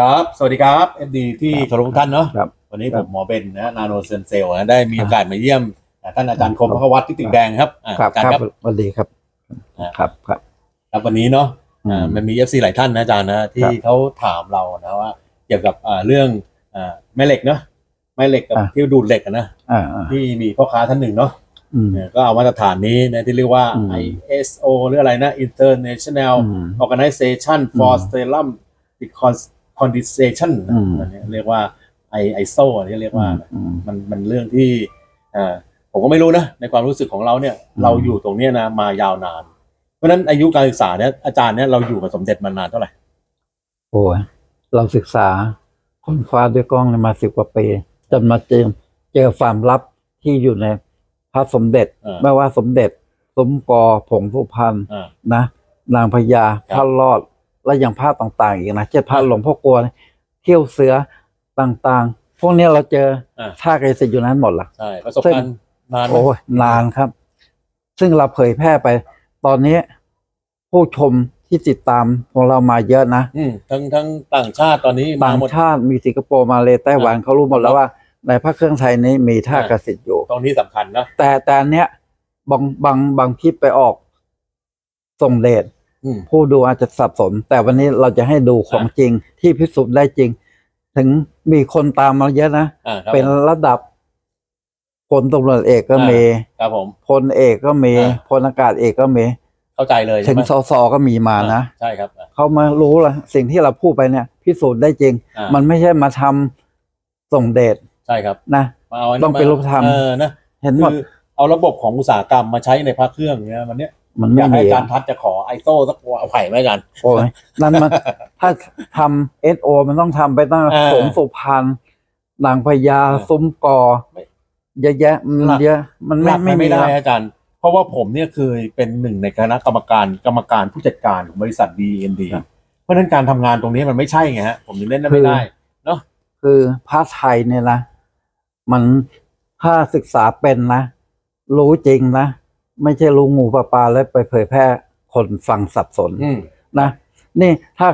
ครับ สวัสดีครับ FD ที่เคารพทุกท่านเนาะครับ วันนี้คผรับมหมอเบนนะนาโนเซนเซลนะได้มีโอกาสมาเยี่ยมท่านอาจารย์คมพระวัตรที่ตึกแดงครับอ่าครับอาจารย์คครัรับบสวัสดีครับอ่าครับครับ ครับวันนี้เนาะอือ่ามมันมี FC หลายท่านนะอาจารย์นะที่ครับเขาถามเรานะว่าเกี่ยวกับอ่าเรื่องอ่าแม่เหล็กเนาะแม่เหล็กกับอ่าที่ดูดเหล็กอะนะอ่าอ่าที่มีพ่อค้าท่านหนึ่งเนาะอืมเนี่ยก็เอามาตรฐานนี้นะที่เรียกว่า อืม ISO หรืออะไรนะ International อืม Organization for อืม Stellum Condensation นะอืมอันนี้เรียกว่า I- ISO อันนี้เรียกว่าอืมมันมันเรื่องที่อ่าผมก็ไม่รู้นะ ในความรู้สึกของเราเนี่ยอืมเราอยู่ตรงเนี้ยนะมายาวนาน เพราะฉะนั้นอายุการศึกษาเนี่ยอาจารย์เนี่ยเราอยู่กับสมเด็จมานานเท่าไหร่โอ้ยเราศึกษาค้นคว้าด้วยกล้องเนี่ยมาสิบกว่าปีจนมาเจอเจอความลับที่อยู่ในพระสมเด็จอ่าไม่ว่าสมเด็จ สมกอผงสุพรรณอ่านะ นางพญาครับพระรอด และอย่างภาพต่างๆอีกนะเช่นพระอ่าหลวงพ่อกลัวเที่ยวเสือต่างๆ พวกเนี้ยเราเจออา ท่ากายสิทธิ์อยู่นั้นหมดละ ใช่ประสบการณ์นานไหมโอ้ยนานครับ ซึ่งเราเผยแพร่ไป ตอนนี้ผู้ชมที่ติดตามของเรามาเยอะนะ อืมทั้งทั้งต่างชาติตอนนี้มาต่างหมด ชาติมีสิงคโปร์มาเลยไต้หวันอ่าเขารู้หมดแล้วว่า ในพระเครื่องไทยนี้มีท่ากสิทธิ์อยู่ ตรงนี้สำคัญนะแต่แต่อันเนี้ยบางบางบางคลิปไปออกส่งเดชอืม ผู้ดูอาจจะสับสน แต่วันนี้เราจะให้ดูของจริงที่พิสูจน์ได้จริง ถึงมีคนตามมาเยอะนะอ่าครับเป็นระดับพลตำรวจเอกก็อ่ามีมีครับผมพลเอกก็มีอ่าพลอากาศเอกก็มีเข้าใจเลยถึใช่งไหมสสก็มีมานะใช่ครับอ่าเขามารู้ละสิ่งที่เราพูดไปเนี่ย พิสูจน์ได้จริงอ่ามันไม่ใช่มาทำส่งเดชใช่ครับนะมาเอานนี้ต้องเป็นมารูปธรรมเออนะเห็นหมดคือเอาระบบของอุตสาหกรรมมาใช้ในพระเครื่องเนี่ยมันเนี้ย มันอไม่ยากให้มีอาจารย์ทัศน์จะขอไอโซสักตัวเอาไผ่ไหมอาจารย์ โอ้ยนั่นมัน ถ้าทำเอสโอมันต้องทำไปตั้งเออสมสุพรรณนางพญาเออซุ้มกอไม่ เยอะแยะมันหลักเยอะมันไม่หลักไม่ไม่มีได้แล้ว อาจารย์ เพราะว่าผมเนี่ยเคยเป็นหนึ่งในคณะกรรมการกรรมการผู้จัดการของบริษัท BND เพราะฉะนั้นการทำงานตรงนี้มันไม่ใช่ไงฮะ ผมยังเล่นไม่ได้ คือพระไทยเนี่ยนะ มันถ้าศึกษาเป็นนะ รู้จริงนะ ไม่ใช่รู้งูปลาปลาแล้วไปเผยแพร่คนฟังสับสนอืมนะนี่ถ้า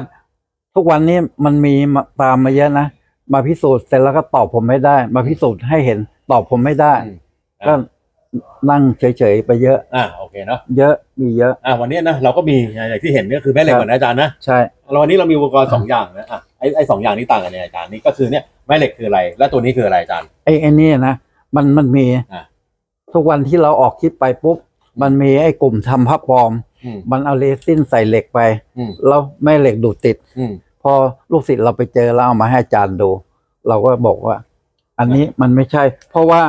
ทุกวันนี้มันมีมาตามมาเยอะนะมาพิสูจน์เสร็จแล้วก็ตอบผมไม่ได้ มาพิสูจน์ให้เห็นตอบผมไม่ได้อืมก็นั่งเฉยๆไปเยอะ อ่าโอเคเนาะเยอะมีเยอะ อ่าวันนี้นะเราก็มีอย่างที่เห็นเนี่ยคือแม่เหล็กครับก่อนนะอาจารย์นะใช่แล้ววันนี้เรามีอุปกรณ์สองอย่างนะอะไอไอสองอย่างนี้ต่างกันเนี่ยอาจารย์นี่ก็คือเนี่ยแม่เหล็กคืออะไร และตัวนี้คืออะไรอาจารย์ไอ้ไอ้นี่นะมันมันมีอะทุกวันที่เราออกคลิปไปปุ๊บ มันมีไอ้กลุ่มทำพับปลอม อืม มันเอาเรซินใส่เหล็กไป อืม แล้วแม่เหล็กดูดติด อืม พอลูกศิษย์เราไปเจอแล้วเอามาให้อาจารย์ดู เราก็บอกว่า อันนี้มันไม่ใช่ เพราะว่า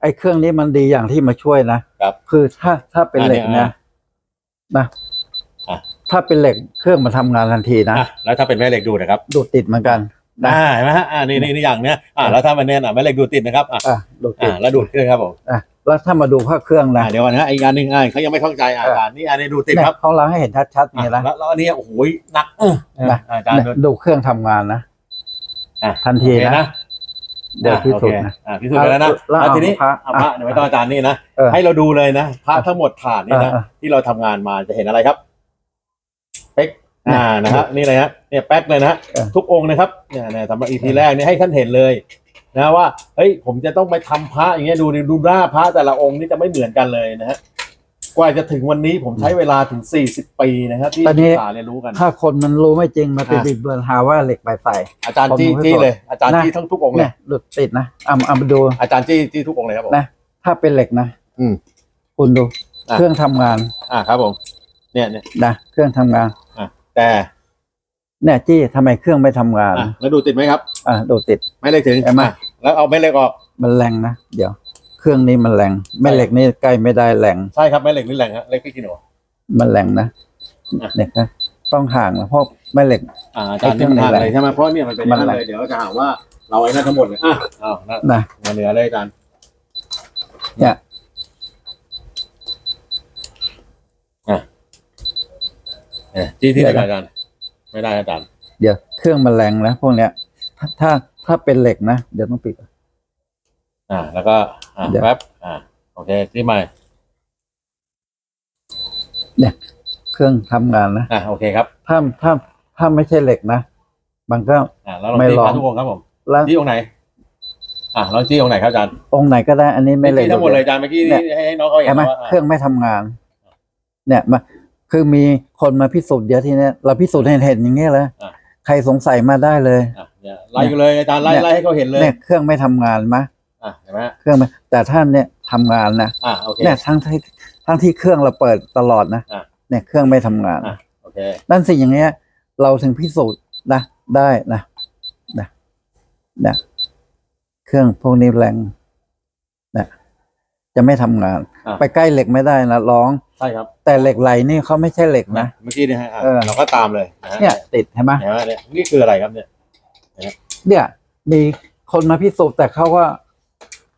ไอ้เครื่องนี้มันดีอย่างที่มาช่วยนะครับคือถ้าถ้าเป็นเหล็กอันเนี้นะยนะอะ ถ้าเป็นเหล็กเครื่องมันทำงานทันทีนะอะแล้วถ้าเป็นแม่เหล็กดูดนะครับดูดติดเหมือนกันอ่าเห็นไหมฮะอ่านี่นี่นี่อย่างเนี้ยอ่าแล้วถ้ามันเนี่ยอะแม่เหล็กดูดติดนะครับอะอะดูดติอ่าดแล้วดูดเครื่องครับผมอะ แล้วถ้ามาดูภาคเครื่องนะอ่าเดี๋ยวก่อนนะอีกอันหนึ่งอ่าเขายังไม่เข้าใจอะอาจารย์นี่อันนี้ดูดติดเนี่ยครับของเราให้เห็นชัดๆอะนี่นะ แล้วแล้วอันนี้โอ้โหหนักเออนะ อะอาจารย์เนี่ยดูเครื่องทำงานนะ อะ ทันทีโอเคนะเดี๋ยวพิสูจน์นะ อ่าพิสูจน์ไปแล้วนะแล้วแล้วทีนี้เอาพระเอาพระอะเดี๋ยวไม่ต้องอาจารย์นี่นะ เออให้เราดูเลยนะพระทั้งหมดฐานนี่นะอ่าที่เราทำงานมาจะเห็นอะไรครับเป๊กอ่านะฮะนี่เลยฮะเนี่ยแป๊กเลยนะฮะเออทุกองค์นะครับเนี่ยเนี่ยสำหรับอีพีแรกเนี่ยให้ท่านเห็นเลย นะว่าเฮ้ยผมจะต้องไปทำพระอย่างเงี้ยดูดูหน้าพระแต่ละองค์นี่จะไม่เหมือนกันเลยนะฮะกว่าจะถึงวันนี้ผมใช้เวลาถึงสี่สิบปีนะครับที่ตอนนี้ศึกษาเรียนรู้กัน ถ้าคนมันรู้ไม่จริงมาไปอะบิดเบือนหาว่าเหล็กไปใส่อาจารย์จี้ผมไม่จี้สนเลย อาจารย์นะจี้ทั้งทุกองค์เลเนี่ยยหลุดติดนะเอาเอามาดูอาจารย์จี้จี้ทุกองค์เลยครับผมนะถ้าเป็นเหล็กนะ อืมคุณดูอะเครื่องทำงาน อ่าครับผม เนี่ยเนี่ยนะเครื่องทำงานแต่เนี่ยจี้ทำไมเครื่องไม่ทำงานอะแล้วดูติดไหมครับ อะดูติด ไม่เล็กถึงเห็นไหมอะแล้วเอาไม่เล็กออกมันแรงนะเดี๋ยว เครื่องนี้มันแรงแม่เหล็กนี่ใกล้ไม่ได้แรงใช่ครับไม่เล็กนี่แรงฮะเล็กพี่กิโนมันแรงนะอะเนี่ยนะต้องห่างนะเพราะแม่เหล็กอ่าอาจารย์นี่มันทานเลยใช่ไหมเพราะเนี่ยมันเป็นอย่างนั้นเลยเดี๋ยวจะหาว่าเราไอ้นั่นทั้งหมดเลยอะอ้าวนั่นนะมาเหนือเลยอาจารย์เนี่ยเนี่ยที่ที่ไหนอาจารย์ไม่ได้อาจารย์เดี๋ยวเครื่องมันแรงนะพวกเนี้ย ถ้าถ้าถ้าเป็นเหล็กนะ เดี๋ยวต้องปิด อ่า แล้วก็ อ่าเดี๋ยว แป๊บอ่าโอเคที่ใหม่เครื่องทำงานนะ อ่าโอเคครับ ถ้าถ้าถ้าไม่ใช่เหล็กนะ มันก็ อ่าแล้วลองไม่จี้ลอง พระทุกองค์ครับผมแล้วจี้องค์ไหน อ่าลองจี้องค์ไหนครับอาจารย์องค์ไหนก็ได้ อันนี้ไม่เลยจี้ทั้งหมดเลยอาจารย์เมื่อกี้เนี่ยนี่ให้น้องเขาเห็นใช่ไหมว่าเครื่องไม่ทำงาน เนี่ยมาคือมีคนมาพิสูจน์เยอะทีเนี้ยเราพิสูจน์ให้เห็นอย่างเงี้ยเลยใครสงสัยมาได้เลย อะ เนี่ยไล่กันเลยอาจารย์ไล่เนี่ยไล่ให้เขาเห็นเลยเนี่ยเครื่องไม่ทำงานมะอะเห็นไหมเครื่องไม่แต่ท่านเนี่ยทำงานนะอะโอเคเนี่ยทั้งที่ทั้งที่เครื่องเราเปิดตลอดนะอะเนี่ยเครื่องไม่ทำงานอะโอเคนั่นสิ่งอย่างเงี้ย เราถึงพิสูจน์นะได้นะนะนะเครื่องพวกนี้แรงนะจะไม่ทำงานอะไปใกล้เหล็กไม่ได้นะร้องใช่ครับ แต่เหล็กไหลนี่เขาไม่ใช่เหล็กนะนะเมื่อกี้เนี่ยฮะอะเออเราก็ตามเลยนะฮะเนี่ยติดใช่ไหมเห็นไหมเนี่ยนี่คืออะไรครับเนี่ย เนี่ย มีคนมาพิสูจน์แต่เขาก็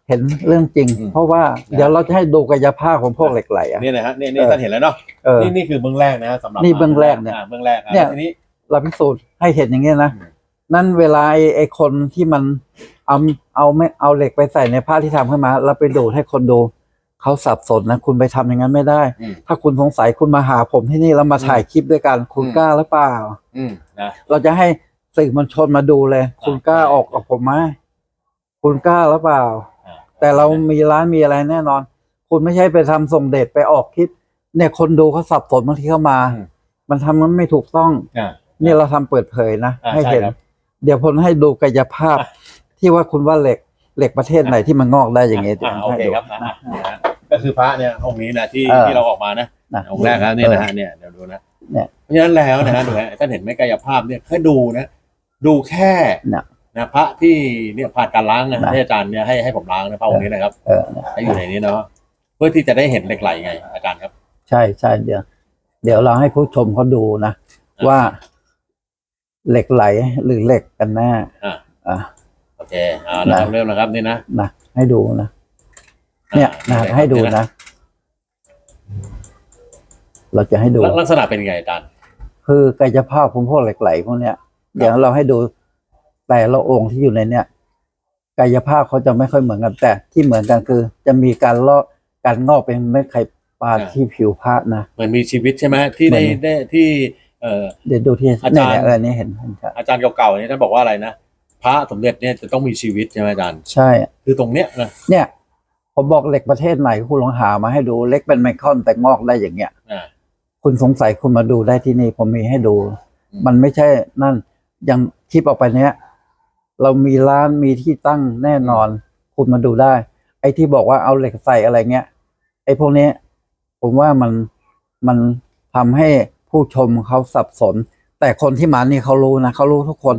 เห็นเรื่องจริงเพราะว่าเดี๋ยวเราจะให้ดูกายภาพของพวกเหล็กไหลอะ เนี่ยนะฮะเนี่ยนี่เออ ท่านเห็นแล้วเนาะเออ นี่นี่คือเบื้องแรกนะฮะสำหรับนี่เบื้องแรกเนี่ยอะเบื้องแรกอะเนี่ย ทีนี้ เราพิสูจน์ให้เห็นอย่างเงี้ยนะ อืม นั่นเวลาไอ้ไอ้คนที่มันเอาเอาไม่เอาเหล็กไปใส่ในผ้าที่ทำขึ้นมา แล้วไปดูดให้คนดู เขาสับสนนะ คุณไปทำอย่างนั้นไม่ได้ อืม ถ้าคุณสงสัยคุณมาหาผมที่นี่แล้วมาถ่ายคลิปด้วยกัน คุณอืม กล้าหรือเปล่า อืมนะ เราจะให้ สื่อมวลชนมาดูเลย คุณกล้าใช่ออกกับผมไหมคุณกล้าหรือเปล่าอะแต่เรามีร้านมีอะไรแน่นอน คุณไม่ใช่ไปทำส่งเดชไปออกคลิปเนี่ยคนดูเขาสับสนบางทีเข้ามาอืมมันทำมันไม่ถูกต้องอะเนี่ยเราทำเปิดเผยนะอ่าให้เห็นใช่ครับเดี๋ยวผมให้ดูกายภาพอะที่ว่าคุณว่าเหล็กเหล็กประเทศไหนที่มันงอกได้อย่างเงี้ยอะโอเคครับอะนะอะนะฮะก็คือพระเนี่ยองค์นี้นะที่เออที่เราออกมานะนะองค์แรกครับเนี่ยนะฮะเนี่ยเดี๋ยวดูนะเนี่ยเพราะฉะนั้นแล้วนะฮะดูฮะท่านเห็นไหมกายภาพเนี่ยแค่ดูนะ ดูแค่เนี่ยนะพระที่เนี่ยผ่านการล้างนะนะที่อาจารย์เนี่ยให้ให้ผมล้างนะพระองค์นี้นะครับเออเนี่ยให้อยู่ในนี้เนาะเพื่อที่จะได้เห็นเหล็กไหลไง อาจารย์ครับ ใช่ใช่เดี๋ยว เดี๋ยวเราให้ผู้ชมเขาดูนะอะว่าเหล็กไหลหรือเหล็กกันแน่อะอะโอเคเอาละครับนะเริ่มแล้วครับนี่นะนะให้ดูนะเนี่ยนะอะให้ดูนะ เราจะให้ดูลักลักษณะเป็นไงอาจารย์คือกายภาพของพวกเหล็กไหลพวกเนี้ย เดี๋ยวเราให้ดูแต่ละองค์ที่อยู่ในเนี้ยกายภาพเขาจะไม่ค่อยเหมือนกัน แต่ที่เหมือนกันคือ จะมีการลอกการงอกเป็นเม็ดไข่ปลาอ่าที่ผิวพระนะเหมือนมีชีวิตใช่ไหมที่ได้เหมือนได้ที่ เอ่อเดี๋ยวดูที่อาจารย์เนี่ยเนี่ยเออนี่เห็นเห็นชัดอาจารย์เก่าๆเนี่ยท่านบอกว่าอะไรนะพระสมเด็จเนี่ยจะต้องมีชีวิตใช่ไหมอาจารย์ใช่ คือตรงเนี้ยนะเนี่ยผมบอกเหล็กประเทศไหนคุณลองหามาให้ดูเล็กเป็นไมครอนแต่งอกได้อย่างเงี้ยอ่าคุณสงสัยคุณมาดูได้ที่นี่ผมมีให้ดูอืมมันไม่ใช่นั่น อย่างคลิปออกไปเนี้ย เรามีร้านมีที่ตั้งแน่นอน คุณมาดูได้ ไอ้ที่บอกว่าเอาเหล็กใส่อะไรเงี้ย ไอ้พวกเนี้ยผมว่ามันมันทำให้ผู้ชมเขาสับสน แต่คนที่มานี่เขารู้นะเขารู้ทุกคน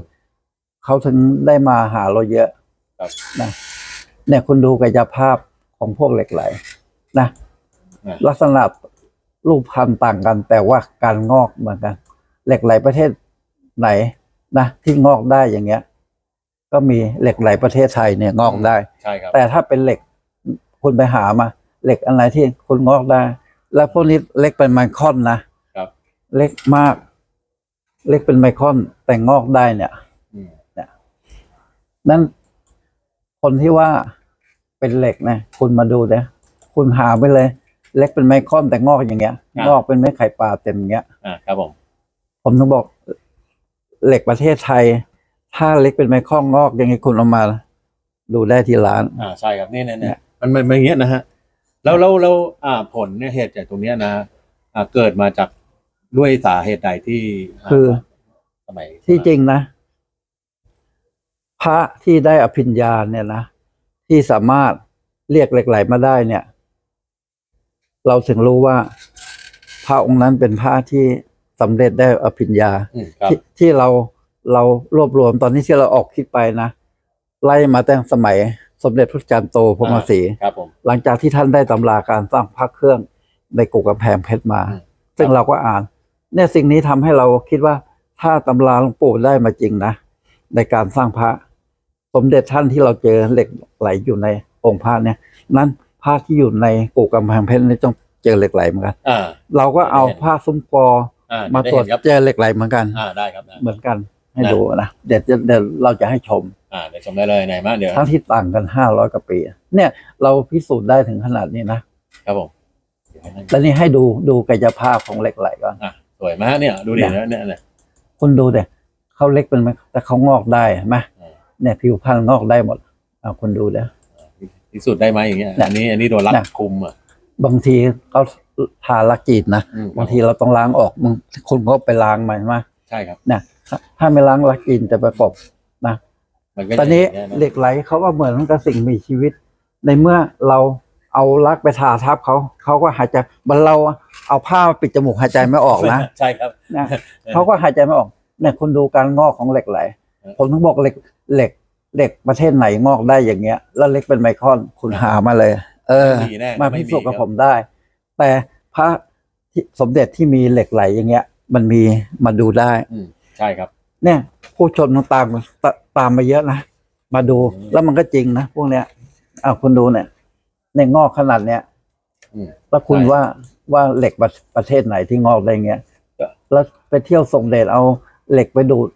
เขาถึงได้มาหาเราเยอะครับนะเนี่ยคุณดูกายภาพของพวกเหล็กไหลนะอะลักษณะรูปพันธุ์ต่างกัน แต่ว่าการงอกเหมือนกัน เหล็กไหลประเทศไหน นะที่งอกได้อย่างเงี้ย ก็มีเหล็กไหลประเทศไทยเนี่ยงอกได้ ใช่ครับ แต่ถ้าเป็นเหล็กคุณไปหามา เหล็กอะไรที่คุณงอกได้ แล้วพวกนี้เล็กเป็นไมครอนนะครับ เล็กมาก เล็กเป็นไมครอนแต่งอกได้เนี่ยอืมนั่นคนที่ว่าเป็นเหล็กนะคุณมาดูนะคุณหาไปเลย เล็กเป็นไมครอนแต่งอกอย่างเงี้ยงอกเป็นเม็ดไข่ปลาเต็มอย่างเงี้ย อ่าครับผม ผมต้องบอก เหล็กประเทศไทย ถ้าเล็กเป็นไมครอนงอกยังไงคุณเอามา ดูได้ที่ร้าน อ่าใช่ครับนี่เนี่ยเนี่เนี่ยยมันมันมันอย่างเงี้ยนะฮะแล้วแล้วแล้วอ่าผลเนี่ยเหตุจากตรงเนี้ยนะอ่าเกิดมาจากด้วยสาเหตุใดที่าคือ สมัยที่จริงนะ พระที่ได้อภิญญาเนี่ยนะที่สามารถเรียกเหล็กไหลมาได้เนี่ย เราถึงรู้ว่า พระองค์นั้นเป็นพระที่ สำเร็จได้อภิญญาอืมครับที่ที่เราเรารวบรวมตอนนี้ที่เราออกคิดไปนะไล่มาตั้งสมัยสมเด็จพระจันทร์โตพรหมศรีครับผมหลังจากที่ท่านได้ตำราการสร้างพระเครื่องในกุกกำแพงเพชรมาอืมซึ่งเราก็อ่าน เนี่ยสิ่งนี้ทำให้เราคิดว่าถ้าตำราหลวงปู่ได้มาจริงนะ ในการสร้างพระ สมเด็จท่านที่เราเจอเหล็กไหลอยู่ในองค์พระเนี่ย นั้นพระที่อยู่ในกุกกำแพงเพชรนี่ต้องเจอเหล็กไหลเหมือนกันอ่าเราก็เอาผ้าซุ้มกออ่า มาได้ตรวจเห็นครับเจอเหล็กไหลเหมือนกันอ่าได้ครับได้เหมือนกันให้นะดูนะเดี๋ยวจะเดี๋ยวเราจะให้ชมอ่าเดี๋ยวชมได้เลยไหนมาเดี๋ยวทั้งที่ต่างกันห้าร้อยกว่าปีเนี่ยเราพิสูจน์ได้ถึงขนาดนี้นะครับผมเดี๋ยวให้นั่งแล้วนี่ให้ดูดูกายภาพของเหล็กไหลก่อนอะสวยมากเนี่ย ดูดินะเนี่ยเนี่ยคุณดูเด็เขาเล็กเป็นไหมแต่เขางอกได้เห็นไหมเนี่ยผิวพรรณงอกได้หมดเอาคนดูเด้อพิสูจน์ได้ไหมอย่างเงี้ยน่ะอันนี้อันนี้โดนรัดน่ะคุมอะ บางทีเขาทาลักจีดนะอืม บางทีเราต้องล้างออกบางคนก็ไปล้างมาใช่ไหมใช่ครับเนี่ยถ้าไม่ล้างลักจีนจะประกบนะมันก็ตอนนี้ย่างงี้ยะเหล็กไหลเขาก็เหมือนกับสิ่งมีชีวิต ในเมื่อเราเอาลักไปทาทับเขาเขาก็หายใจบันเราเอาผ้ามาปิดจมูกหายใจไม่ออกนะ ใช่ครับ นะเขาก็หายใจไม่ออกเนี่ยคุณดูการงอกของเหล็กไหลเออ ผมต้องบอกเหล็กเหล็กเหล็กประเทศไหนงอกได้อย่างเงี้ย แล้วเล็กเป็นไมครอนคุณหามาเลย เออไม่มีแน่มาไม่พิมีสูจน์กับครับผมได้ แต่พระที่สมเด็จที่มีเหล็กไหลอย่างเงี้ย มันมีมาดูได้ อืมใช่ครับ เนี่ย ผู้ชนมันตามตตามมาเยอะนะ มาดูอืม แล้วมันก็จริงนะพวกเนี้ยอ้าวคุณดูเนี่ย ในงอกขนาดเนี้ย อืม แล้วคุณใช่ว่าว่าเหล็กประประเทศไหนที่งอกได้เงี้ย ก็ แล้วไปเที่ยวส่งเดชเอาเหล็กไปดูด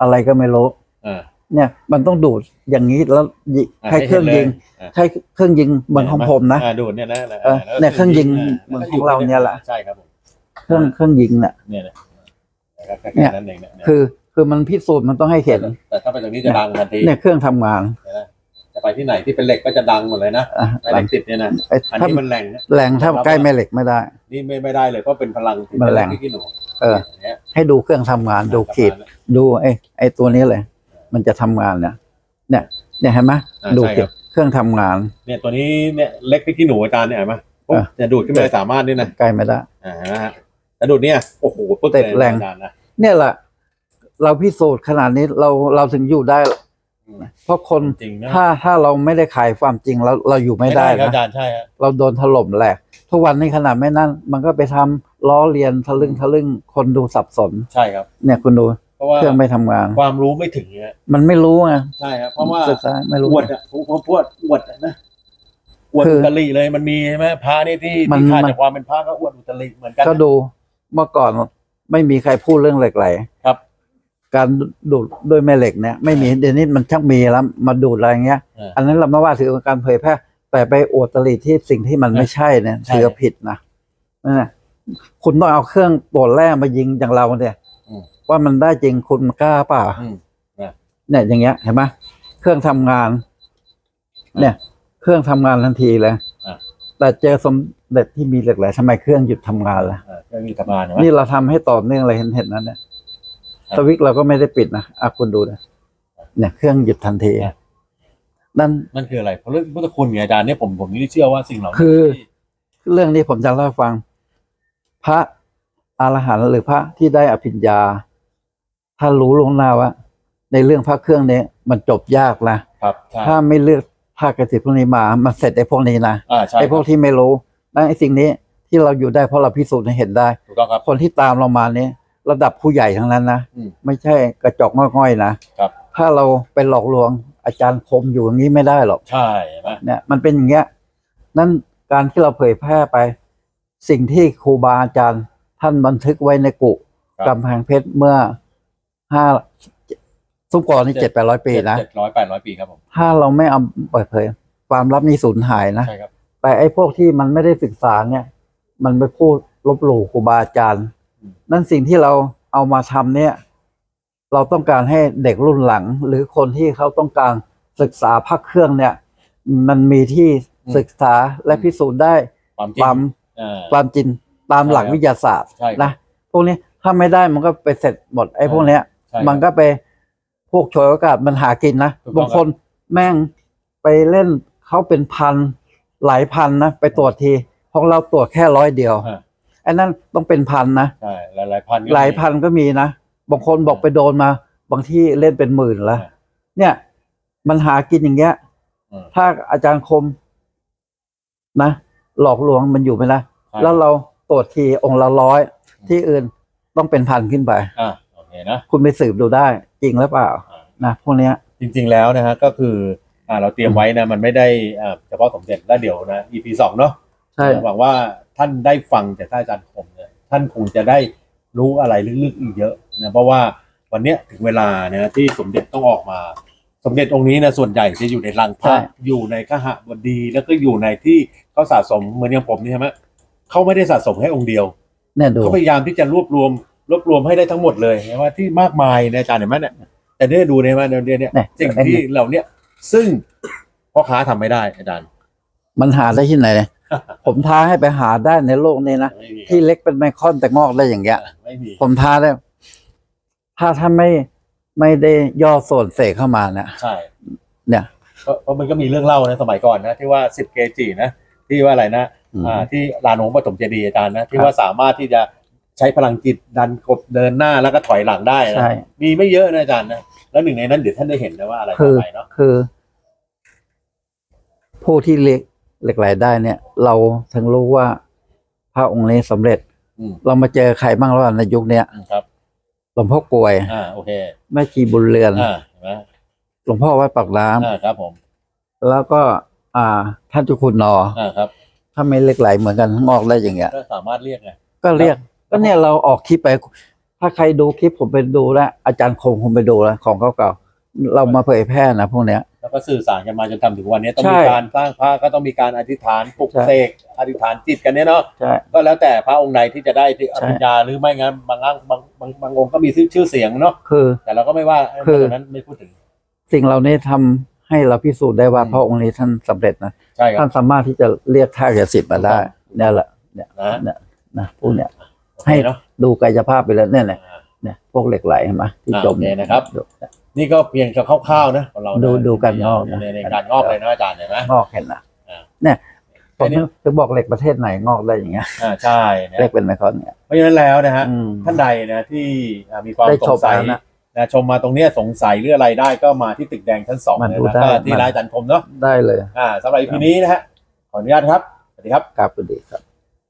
อะไรก็ไม่รู้อ่า เนี่ยมันต้องดูดอย่างนี้แล้วยิอ่าใช้เครื่องยิง ให้เห็นเลยอ่าใช้เครื่องยิงเหมือนของผมนะ อ่าดูดเนี่ยนะเออเนี่ยเครื่องยิงเหมือนของเราเนี่ยแหละ ใช่ครับผมเครื่องเครื่องยิงเนี่ยเนี่ยนะนะครับแค่เนี่ย นั้นเองเนี่ยเนี่ยคือ คือมันพิสูจน์มันต้องให้เห็นแต่ถ้าไปตรงนี้จะดังทันทีเนี่ยเครื่องทำงานนะจะไปที่ไหนที่เป็นเหล็กก็จะดังหมดเลยนะอะไอ้เหล็กติดเนี่ยนะไอ้อันถ้านี้มันแรงนะ แรงถ้าใกล้แม่เหล็กไม่ได้ นี่ไม่ไม่ได้เลยเพราะเป็นพลังที่มันแรง ที่ขี้หนูเออ เนี่ยให้ดูเครื่องทำงานดูขีด ดูไอ้ไอ้ตัวนี้เลย มันจะทำงานเนี่ยเนี่ยเนี่ยเห็นไหมอ่าดูใช่ขีครัดบเครื่องทำงาน เนี่ยตัวนี้เนี่ยเล็กที่ขี้หนูอาจารย์เนี่ยเห็นไหมปุ๊บอะจะดูดขึ้นมาสามารถนี่นะใกล้ไม่ได้ อ่าฮะแต่ดูดเนี่ยโอ้โหปึ๊กเตะเลยแรง อาจารย์นะเนี่ยแหละเราพิสูจน์ขนาดนี้เราเราถึงอยู่ได้ อืมเพราะคนจริงนะถ้าถ้าเราไม่ได้ขายความจริงเราเราอยู่ไม่ได้ครับนะอาจารย์ใช่ฮะเราโดนถล่มแหลกทุกวันนี้ขนาดไม่นั่น มันก็ไปทำล้อเลียนทะลึ่งทะลึ่งคนดูสับสน ใช่ครับ เนี่ยคุณดู เพราะว่าเครื่องไม่ทำงาน ความรู้ไม่ถึงเนี่ยมันไม่รู้ไงใช่ครับเพราะว่าศึกษาไม่รู้ อวดอะพวกพวกอวดอะนะอวดคืออุตริเลยมันมีใช่ไหมพระนี่ที่มันที่ขาดมัน จากความเป็นพระก็อวดอุตริเหมือนกัน ก็ดูเมื่อก่อนไม่มีใครพูดเรื่องเหล็กไหลครับการดูดด้วยแม่เหล็กเนี่ยไม่มีเดี๋ยวนี้มันชักมีแล้วมาดูดอะไรเงี้ยเอออันนั้นเราไม่ว่าถือเป็นการเผยแพร่ แต่ไปอวดตรีที่สิ่งที่มันไม่ใช่เนี่ยใช่ ถือว่าผิดนะนั่นน่ะคุณต้องเอาเครื่องตรวจแร่มายิงอย่างเราเนี่ย อืม ว่ามันได้จริงคุณกล้าเปล่าอืมเนี่ยอย่างเงี้ยเห็นไหมเครื่องทำงาน เนี่ย เครื่องทำงานทันทีเลยอะ แต่เจอสมเด็จที่มีเหล็กไหลทำไมเครื่องหยุดทำงานล่ะอ่าเครื่องนี้ทำงานเห็นไหม นี่เราทำให้ต่อเนื่องเลยเห็นเห็นนั้นเนี่ยครับสวิตช์เราก็ไม่ได้ปิดนะอะคุณดูนะเนี่ยเครื่องหยุดทันทีครับ นั่น นั่นคืออะไรเพราะเรื่องพุทธคุณไงอาจารย์เนี่ยผมผมนี่เชื่อว่าสิ่งเหล่านี้คือ ที่เรื่องนี้ผมจะเล่าให้ฟัง พระอรหันต์หรือพระที่ได้อภิญญา ถ้ารู้ลวงหน้าว่า ในเรื่องพระเครื่องเนี้ยมันจบยากนะครับใช่ถ้าไม่เลือกพระกสิทธิ์พวกนี้มามันเสร็จไอ้พวกนี้นะอ่าใช่ไอ้พวกที่ไม่รู้นั่นไอ้สิ่งนี้ที่เราอยู่ได้เพราะเราพิสูจน์ให้เห็นได้ ถูกต้องครับ คนที่ตามเรามานี้ระดับผู้ใหญ่ทั้งนั้นนะอืมไม่ใช่กระจอกง่อยๆนะครับ ถ้าเราไปหลอกลวงอาจารย์คมอยู่อย่างนี้ไม่ได้หรอก ใช่เห็นไหมเนี่ยมันเป็นอย่างเงี้ย นั่นการที่เราเผยแพร่ไป สิ่งที่ครูบาอาจารย์ ท่านบันทึกไว้ในกุกำแพงเพชรเมื่อ ห้าสุกรนี่เจ็ดแปดร้อยปีนะเจ็ดร้อยแปดร้อยปีครับผมถ้าเราไม่เอาเปิดเผย ความลับนี้สูญหายนะใช่ครับแต่ไอ้พวกที่มันไม่ได้ศึกษาเนี่ย มันไปพูดลบหลู่ครูบาอาจารย์อืมนั่นสิ่งที่เราเอามาทำเนี่ย เราต้องการให้เด็กรุ่นหลัง หรือคนที่เขาต้องการศึกษาพักเครื่องเนี่ย มันมีที่ศึกษาและพิสูจน์ได้ความจริคงวามอ่าความจริงตามหลักใช่ครับวิทยาศาสตร์ใช่ครับนะพวกนี้ถ้าไม่ได้มันก็ไปเสร็จหมดไอ้พวกเนี้ย ใช่ครับมันก็ไปพวกโชยโอกาสมันหากินนะถูกต้องบางคนแม่งไปเล่นเขาเป็นพันหลายพันนะไปตรวจทีของเราตรวจแค่ร้อยเดียวอ่าไอ้นั่นต้องเป็นพันนะใช่หลายหลายพันก็มี หลายพันก็มีนะบางคนบอกไปโดนมา บางที่เล่นเป็นหมื่นละอ่าเนี่ย มันหากินอย่างเงี้ยอืม ถ้าอาจารย์คมนะ หลอกลวงมันอยู่ไหมล่ะใช่ แล้วเราตรวจทีองค์ละร้อยที่อื่นต้องเป็นพันขึ้นไป อ่า โอเคนะคุณไปสืบดูได้ จริงหรือเปล่าอ่านะพวกเนี้ยจริง ๆแล้วนะฮะก็คืออ่าเราเตรียมไว้นะมันไม่ได้อ่าเฉพาะสมเด็จแล้วเดี๋ยวนะ EP สองเนาะใช่หวังว่าท่านได้ฟังจากท่านอาจารย์คมเนี่ยท่านคงจะได้รู้อะไรลึกๆอีกเยอะนะเพราะว่าวันเนี้ยถึงเวลานะที่สมเด็จต้องออกมา สมเด็จองค์นี้นะส่วนใหญ่จะอยู่ในรังพระอยู่ในขหบดีแล้วก็อยู่ในที่เขาสะสมเหมือนอย่างผมนี่ใช่ไหมเขาไม่ได้สะสมแค่องค์เดียวเนี่ยดูเขาพยายามที่จะรวบรวม รวบรวมให้ได้ทั้งหมดเลยนะว่าที่มากมายเนยอาจารย์เห็นไหมเนี่ยแต่เนี่ยดูเนี่ยมาเดี๋ยวเนี่ยเนี่ยสิ่งที่เหล่าเนี้ยซึ่งพ่อค้าทำไม่ได้อาจารย์ มันหาได้ที่ไหน ผมท้าให้ไปหาได้ในโลกนี้นะ ไม่มีที่เล็กเป็นไมครอนแต่งอกได้อย่างเงี้ย ไม่มีผมท้าได้ถ้าท่านไม่ไม่ได้ย่อส่วนเสกเข้ามาเนี่ยใช่ เนี่ย เพราะเพราะมันก็มีเรื่องเล่านะสมัยก่อนนะที่ว่าสิบเกจินะที่ว่าอะไรนะอืมอ่าที่ลานหลวงปฐมเจดีย์อาจารย์นะที่ครับว่าสามารถที่จะ ใช้พลังจิตดันกบเดินหน้าแล้วก็ถอยหลังได้นะใช่ มีไม่เยอะนะอาจารย์นะแล้วหนึ่งในนั้นเดี๋ยวท่านได้เห็นนะว่าอะไรคืต่ออไปเนาะคือ ผู้ที่เล็กเหล็กไหลได้เนี่ย เราถึงรู้ว่าพระองค์นี้สำเร็จ อืมเรามาเจอใครบ้างแล้วในยุคเนี้ยอืมครับ หลวงพ่อกลวยอ่าโอเคแม่ชีบุญเรือนอ่าเห็นไหมหลวงพ่อวัดปากน้ำอ่าครับผมแล้วก็ อ่า ท่านเจุคุณนอ อ่าครับถ้าไม่เหล็กไหลเหมือนกันงอกได้อย่างเงี้ย ก็สามารถเรียกไงก็เรียก ก็เนี่ยเราออกคลิปไป ถ้าใครดูคลิปผมไปดูแล้ว อาจารย์คงคงไปดูแล้วของเก่าๆเรามาเผยแพร่นะพวกเนี้ย แล้วก็สื่อสารกันมาจนทำถึงวันนี้ต้องใช่มีการสร้างพระก็ต้องมีการอธิษฐานปลุกใช่เสกอธิษฐานจิตกันเนี่ยเนาะใช่ก็แล้วแต่พระองค์ใดที่จะได้ที่อใช่ภิญญาหรือไม่งั้นบางอังบางบางบางองค์ก็มีชื่อชื่อเสียงเนาะคือ แต่เราก็ไม่ว่าคือตรงนั้นไม่พูดถึง สิ่งเหล่านี้ทำให้เราพิสูจน์ได้ว่าอืม พระองค์นี้ท่านสำเร็จนะใช่ครัท่าบ นสามารถที่จะเรียกท่ากับสิบมาได้เนี่ยแหละเนี่ยนะ เนี่ยนะพวกเนี้ยโอเค ให้เนาะดูกายภาพไปแล้วเนี่ยเนี่ยอ่าเนี่ยพวกเหล็กไหลเห็นไหมที่อ่าจมโอเคนะครับ ดูนี่ก็เพียงจะคร่าวๆนะของเรานะดูดูการงอกนะในในการงอกเลยนะอาจารย์เห็นไหม งอกเห็นนะอ่าเนี่ยผมอันนี้จะบอกเหล็กประเทศไหนงอกได้อย่างเงี้ยอ่าใช่นะเหล็กเป็นไมครอนเนี่ยเพราะฉะนั้นแล้วนะฮะอืมท่านใดนะที่อ่ามีความได้สชงมสัยแล้วนะ นะชมมาตรงเนี้ยสงสัยหรืออะไรได้ก็มาที่ตึกแดงชั้นสองมาเลยดูนะได้ก็ที่มา ร้านอาจารย์คมเนาะได้เลยอ่าสำหรับอีพีนี้นะฮะขออนุญาตครับสวัสดีครับครับสวัสดีครับ